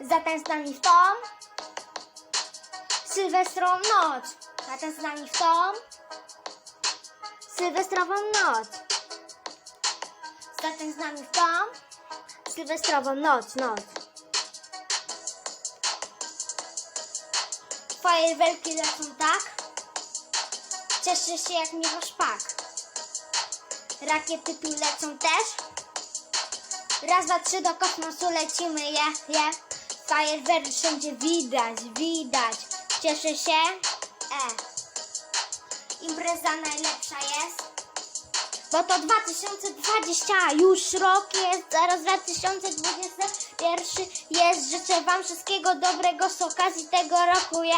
Zatań z nami w tą sylwestrową noc. Zatań z nami w tą sylwestrową noc. Zatań z nami w tą sylwestrową noc, noc. Fajerwerki lecą tak. Cieszę się jak miewa szpak. Rakiety tu lecą też. Raz, dwa, trzy do kosmosu lecimy, je, je. Fajerwerki wszędzie widać, widać. Cieszę się, e. Impreza najlepsza jest. Bo to 2020, już rok jest, zaraz 2021 jest. Życzę Wam wszystkiego dobrego z okazji tego roku, je.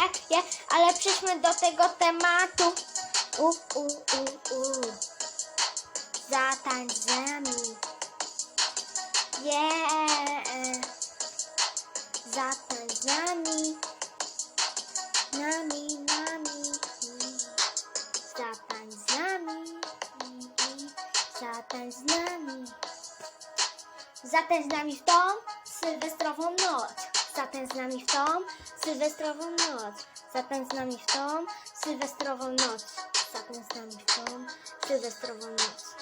Ale przejdźmy do tego tematu. U, u, u, u. Zatańcz z Zatańcz z nami. Zatańcz z nami w tą sylwestrową noc. Zatańcz z nami w tą sylwestrową noc. Zatańcz z nami w tą sylwestrową noc. Zatańcz z nami w tą sylwestrową noc.